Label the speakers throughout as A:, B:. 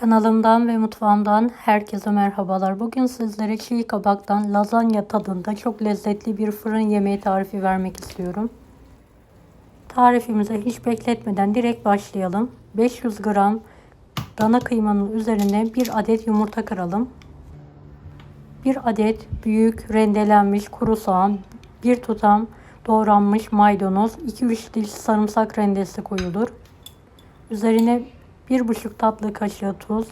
A: Kanalımdan ve mutfağımdan herkese merhabalar. Bugün sizlere çiğ kabaktan lazanya tadında çok lezzetli bir fırın yemeği tarifi vermek istiyorum. Tarifimize hiç bekletmeden direkt başlayalım. 500 gram dana kıymanın üzerine bir adet yumurta kıralım. Bir adet büyük rendelenmiş kuru soğan, bir tutam doğranmış maydanoz, 2-3 diş sarımsak rendesi koyulur. Üzerine 1,5 tatlı kaşığı tuz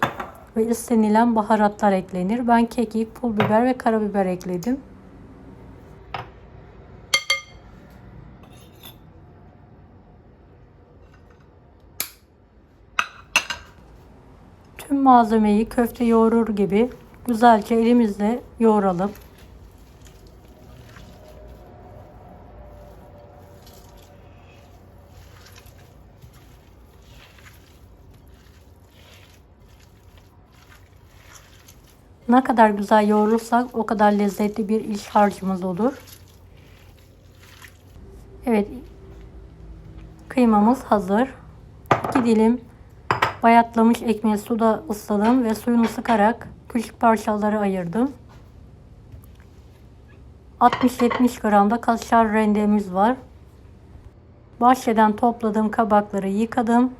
A: ve istenilen baharatlar eklenir. Ben kekik, pul biber ve karabiber ekledim. Tüm malzemeyi köfte yoğurur gibi güzelce elimizle yoğuralım. Ne kadar güzel yoğurursak o kadar lezzetli bir iç harcımız olur. Evet. Kıymamız hazır. 2 dilim bayatlamış ekmeği suda ısladım ve suyunu sıkarak küçük parçalara ayırdım. 60-70 gram da kaşar rendemiz var. Bahçeden topladığım kabakları yıkadım.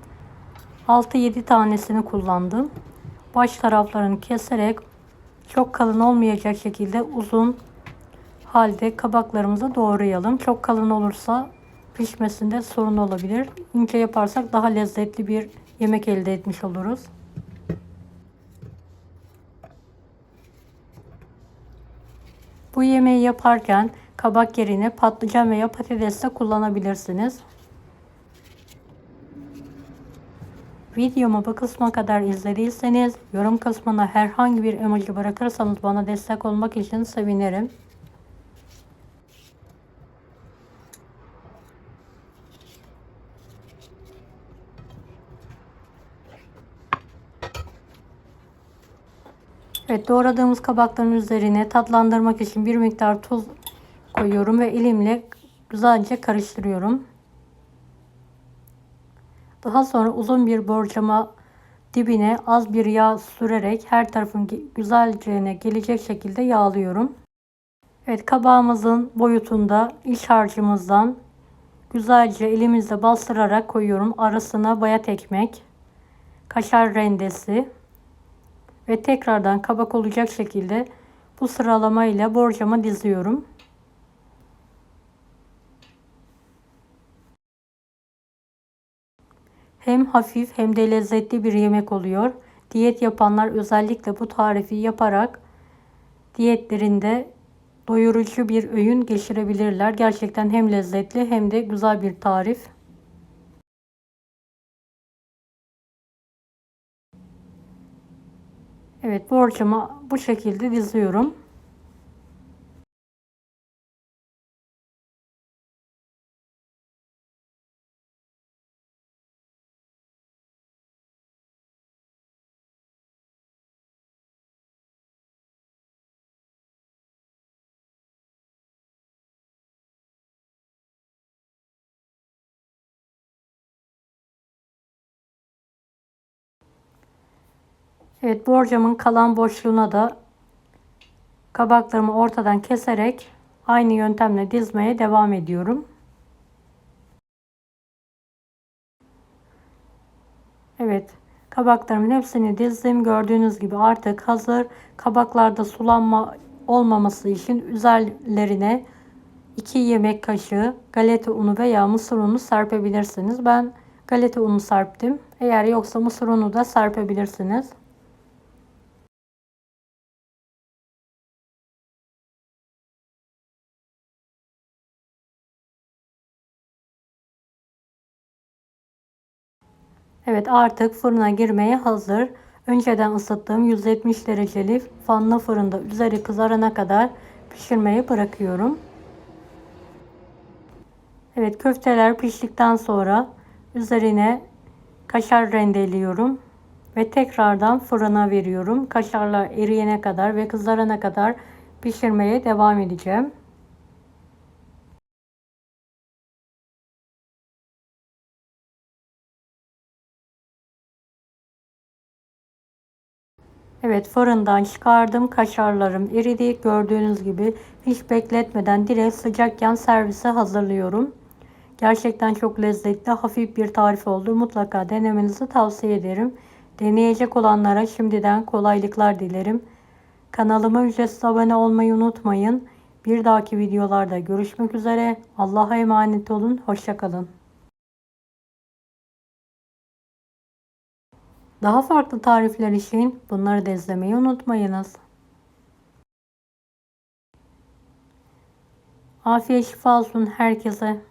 A: 6-7 tanesini kullandım. Baş taraflarını keserek çok kalın olmayacak şekilde uzun halde kabaklarımızı doğrayalım. Çok kalın olursa pişmesinde sorun olabilir. İnce yaparsak daha lezzetli bir yemek elde etmiş oluruz. Bu yemeği yaparken kabak yerine patlıcan veya patates de kullanabilirsiniz. Videomu bu kısma kadar izlediyseniz yorum kısmına herhangi bir emoji bırakırsanız bana destek olmak için sevinirim. Evet doğradığımız kabakların üzerine tatlandırmak için bir miktar tuz koyuyorum ve elimle güzelce karıştırıyorum. Daha sonra uzun bir borcama dibine az bir yağ sürerek her tarafın güzelce gelecek şekilde yağlıyorum. Evet kabağımızın boyutunda iç harcımızdan güzelce elimizle bastırarak koyuyorum. Arasına bayat ekmek, kaşar rendesi ve tekrardan kabak olacak şekilde bu sıralama ile borcama diziyorum. Hem hafif hem de lezzetli bir yemek oluyor. Diyet yapanlar özellikle bu tarifi yaparak diyetlerinde doyurucu bir öğün geçirebilirler. Gerçekten hem lezzetli hem de güzel bir tarif. Evet borcama bu şekilde diziyorum. Evet borcamın kalan boşluğuna da kabaklarımı ortadan keserek aynı yöntemle dizmeye devam ediyorum. Evet kabaklarımın hepsini dizdim. Gördüğünüz gibi artık hazır. Kabaklarda sulanma olmaması için üzerlerine 2 yemek kaşığı galeta unu veya mısır unu serpebilirsiniz. Ben galeta unu serptim. Eğer yoksa mısır unu da serpebilirsiniz. Evet artık fırına girmeye hazır. Önceden ısıttığım 170 dereceli fanlı fırında üzeri kızarana kadar pişirmeye bırakıyorum. Evet köfteler piştikten sonra üzerine kaşar rendeliyorum ve tekrardan fırına veriyorum. Kaşarlar eriyene kadar ve kızarana kadar pişirmeye devam edeceğim. Evet fırından çıkardım. Kaşarlarım eridi. Gördüğünüz gibi hiç bekletmeden direkt sıcakken servise hazırlıyorum. Gerçekten çok lezzetli, hafif bir tarif oldu. Mutlaka denemenizi tavsiye ederim. Deneyecek olanlara şimdiden kolaylıklar dilerim. Kanalıma ücretsiz abone olmayı unutmayın. Bir dahaki videolarda görüşmek üzere. Allah'a emanet olun. Hoşçakalın. Daha farklı tarifler için bunları da izlemeyi unutmayınız. Afiyet şifa olsun herkese.